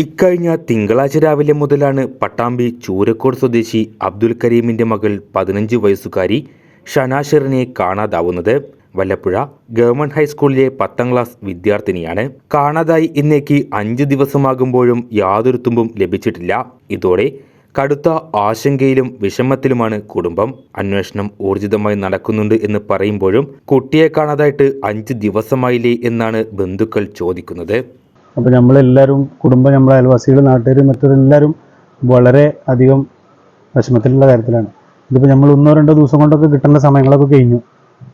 ഇക്കഴിഞ്ഞ തിങ്കളാഴ്ച രാവിലെ മുതലാണ് പട്ടാമ്പി ചൂരക്കോട് സ്വദേശി അബ്ദുൽ കരീമിന്റെ മകൾ പതിനഞ്ച് വയസ്സുകാരി ഷനാഷറിനെ കാണാതാവുന്നത്. വല്ലപ്പുഴ ഗവൺമെന്റ് ഹൈസ്കൂളിലെ പത്താം ക്ലാസ് വിദ്യാർത്ഥിനിയാണ്. കാണാതായി ഇന്നേക്ക് അഞ്ച് ദിവസമാകുമ്പോഴും യാതൊരു തുമ്പും ലഭിച്ചിട്ടില്ല. ഇതോടെ കടുത്ത ആശങ്കയിലും വിഷമത്തിലുമാണ് കുടുംബം. അന്വേഷണം ഊർജിതമായി നടക്കുന്നുണ്ട് എന്ന് പറയുമ്പോഴും കുട്ടിയെ കാണാതായിട്ട് അഞ്ച് ദിവസമായില്ലേ എന്നാണ് ബന്ധുക്കൾ ചോദിക്കുന്നത്. അപ്പോൾ നമ്മളെല്ലാവരും കുടുംബം നമ്മളെ അയൽവാസികൾ നാട്ടുകാർ മറ്റവരെല്ലാവരും വളരെ അധികം വിഷമത്തിലുള്ള കാര്യത്തിലാണ്. ഇതിപ്പോൾ നമ്മൾ ഒന്നോ രണ്ടോ ദിവസം കൊണ്ടൊക്കെ കിട്ടേണ്ട സമയങ്ങളൊക്കെ കഴിഞ്ഞു.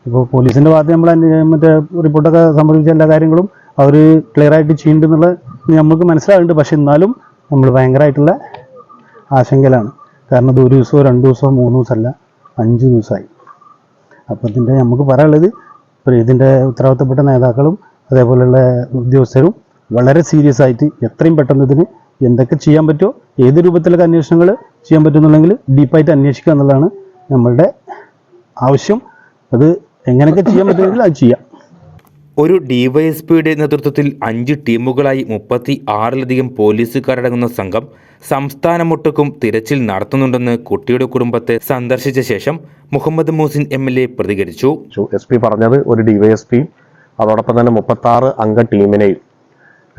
ഇപ്പോൾ പോലീസിന്റെ ഭാഗത്ത് നമ്മൾ മറ്റേ റിപ്പോർട്ടൊക്കെ സംബന്ധിച്ച എല്ലാ കാര്യങ്ങളും അവർ ക്ലിയർ ആയിട്ട് ചെയ്യുന്നുണ്ടെന്നുള്ള നമുക്ക് മനസ്സിലാകുന്നുണ്ട് പക്ഷെ എന്നാലും നമ്മൾ ഭയങ്കരമായിട്ടുള്ള ആശങ്കയിലാണ്. കാരണം ഇത് ഒരു ദിവസമോ രണ്ട് ദിവസമോ മൂന്ന് ദിവസമല്ല അഞ്ച് ദിവസമായി. അപ്പോൾ ഇതിന്റെ നമുക്ക് പറയാനുള്ളത് ഇതിന്റെ ഉത്തരവാദിത്തപ്പെട്ട നേതാക്കളും അതേപോലെയുള്ള ഉദ്യോഗസ്ഥരും വളരെ സീരിയസ് ആയിട്ട് എത്രയും പെട്ടെന്ന് ഇതിന് എന്തൊക്കെ ചെയ്യാൻ പറ്റുമോ ഏത് രൂപത്തിലൊക്കെ അന്വേഷണങ്ങൾ ചെയ്യാൻ പറ്റുമെന്നുണ്ടെങ്കിൽ ഡീപ്പായിട്ട് അന്വേഷിക്കുക എന്നുള്ളതാണ് നമ്മളുടെ ആവശ്യം. അത് എങ്ങനെയൊക്കെ ചെയ്യാൻ പറ്റുമെങ്കിൽ അത് ചെയ്യാം. ഒരു ഡിവൈഎസ്പിയുടെ നേതൃത്വത്തിൽ അഞ്ച് ടീമുകളായി മുപ്പത്തി ആറിലധികം പോലീസുകാരടങ്ങുന്ന സംഘം സംസ്ഥാനമൊട്ടുക്കും തിരച്ചിൽ നടത്തുന്നുണ്ടെന്ന് കുട്ടിയുടെ കുടുംബത്തെ സന്ദർശിച്ച ശേഷം Muhammad Moosin M L A പ്രതികരിച്ചു. എസ് പി പറഞ്ഞത് ഒരു ഡിവൈഎസ്പി അതോടൊപ്പം തന്നെ മുപ്പത്തി ആറ് അംഗ ടീമിനെയും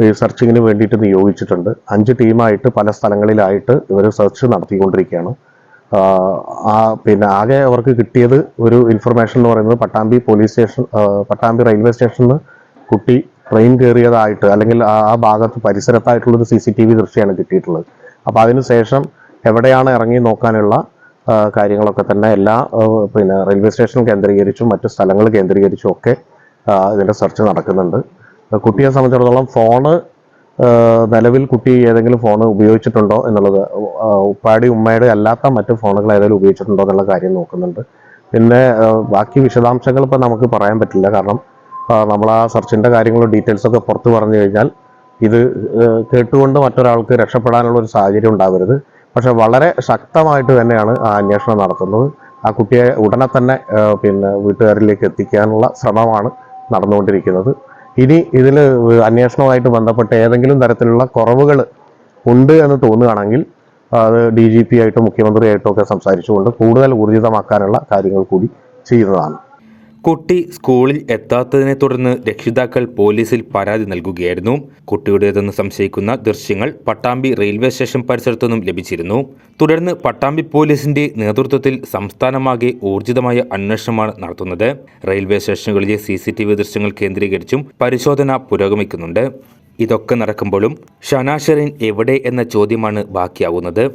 ഈ സെർച്ചിങ്ങിന് വേണ്ടിയിട്ട് നിയോഗിച്ചിട്ടുണ്ട്. അഞ്ച് ടീമായിട്ട് പല സ്ഥലങ്ങളിലായിട്ട് ഇവർ സെർച്ച് നടത്തിക്കൊണ്ടിരിക്കുകയാണ്. പിന്നെ ആകെ അവർക്ക് കിട്ടിയത് ഒരു ഇൻഫർമേഷൻ എന്ന് പറയുന്നത് Pattambi police station Pattambi railway സ്റ്റേഷനിൽ കുട്ടി ട്രെയിൻ കയറിയതായിട്ട് അല്ലെങ്കിൽ ആ ഭാഗത്ത് പരിസരത്തായിട്ടുള്ളൊരു സി സി ടി വി ദൃശ്യമാണ് കിട്ടിയിട്ടുള്ളത്. അപ്പോൾ അതിനുശേഷം എവിടെയാണ് ഇറങ്ങി നോക്കാനുള്ള കാര്യങ്ങളൊക്കെ തന്നെ എല്ലാ പിന്നെ റെയിൽവേ സ്റ്റേഷൻ കേന്ദ്രീകരിച്ചും മറ്റു സ്ഥലങ്ങൾ കേന്ദ്രീകരിച്ചും ഒക്കെ ഇതിന്റെ സെർച്ച് നടക്കുന്നുണ്ട്. കുട്ടിയെ സംബന്ധിച്ചിടത്തോളം ഫോണ് നിലവിൽ കുട്ടി ഏതെങ്കിലും ഫോൺ ഉപയോഗിച്ചിട്ടുണ്ടോ എന്നുള്ളത് ഉപ്പാടി ഉമ്മയുടെ അല്ലാത്ത മറ്റ് ഫോണുകൾ ഏതെങ്കിലും ഉപയോഗിച്ചിട്ടുണ്ടോ എന്നുള്ള കാര്യം നോക്കുന്നുണ്ട്. പിന്നെ ബാക്കി വിശദാംശങ്ങൾ ഇപ്പം നമുക്ക് പറയാൻ പറ്റില്ല. കാരണം നമ്മൾ ആ സെർച്ചിന്റെ കാര്യങ്ങളും ഡീറ്റെയിൽസൊക്കെ പുറത്ത് പറഞ്ഞു കഴിഞ്ഞാൽ ഇത് കേട്ടുകൊണ്ട് മറ്റൊരാൾക്ക് രക്ഷപ്പെടാനുള്ള ഒരു സാഹചര്യം ഉണ്ടാവരുത്. പക്ഷെ വളരെ ശക്തമായിട്ട് തന്നെയാണ് ആ അന്വേഷണം നടത്തുന്നത്. ആ കുട്ടിയെ ഉടനെ തന്നെ പിന്നെ വീട്ടുകാരിലേക്ക് എത്തിക്കാനുള്ള ശ്രമമാണ് നടന്നുകൊണ്ടിരിക്കുന്നത്. ഇനി ഇതിൽ അന്വേഷണവുമായിട്ട് ബന്ധപ്പെട്ട് ഏതെങ്കിലും തരത്തിലുള്ള കുറവുകൾ ഉണ്ട് എന്ന് തോന്നുകയാണെങ്കിൽ അത് ഡി ജി പി ആയിട്ടും മുഖ്യമന്ത്രിയായിട്ടും ഒക്കെ സംസാരിച്ചുകൊണ്ട് കൂടുതൽ ഊർജിതമാക്കാനുള്ള കാര്യങ്ങൾ കൂടി ചെയ്യുന്നതാണ്. കുട്ടി സ്കൂളിൽ എത്താത്തതിനെ തുടർന്ന് രക്ഷിതാക്കൾ പോലീസിൽ പരാതി നൽകുകയായിരുന്നു. കുട്ടിയുടേതെന്ന് സംശയിക്കുന്ന ദൃശ്യങ്ങൾ പട്ടാമ്പി റെയിൽവേ സ്റ്റേഷൻ പരിസരത്തുനിന്നും ലഭിച്ചിരുന്നു. തുടർന്ന് പട്ടാമ്പി പോലീസിന്റെ നേതൃത്വത്തിൽ സംസ്ഥാനമാകെ ഊർജിതമായ അന്വേഷണമാണ് നടത്തുന്നത്. റെയിൽവേ സ്റ്റേഷനുകളിലെ സി സി ടി വി ദൃശ്യങ്ങൾ കേന്ദ്രീകരിച്ചും പരിശോധന പുരോഗമിക്കുന്നുണ്ട്. ഇതൊക്കെ നടക്കുമ്പോഴും ഷനാഷറിൻ എവിടെ എന്ന ചോദ്യമാണ് ബാക്കിയാവുന്നത്.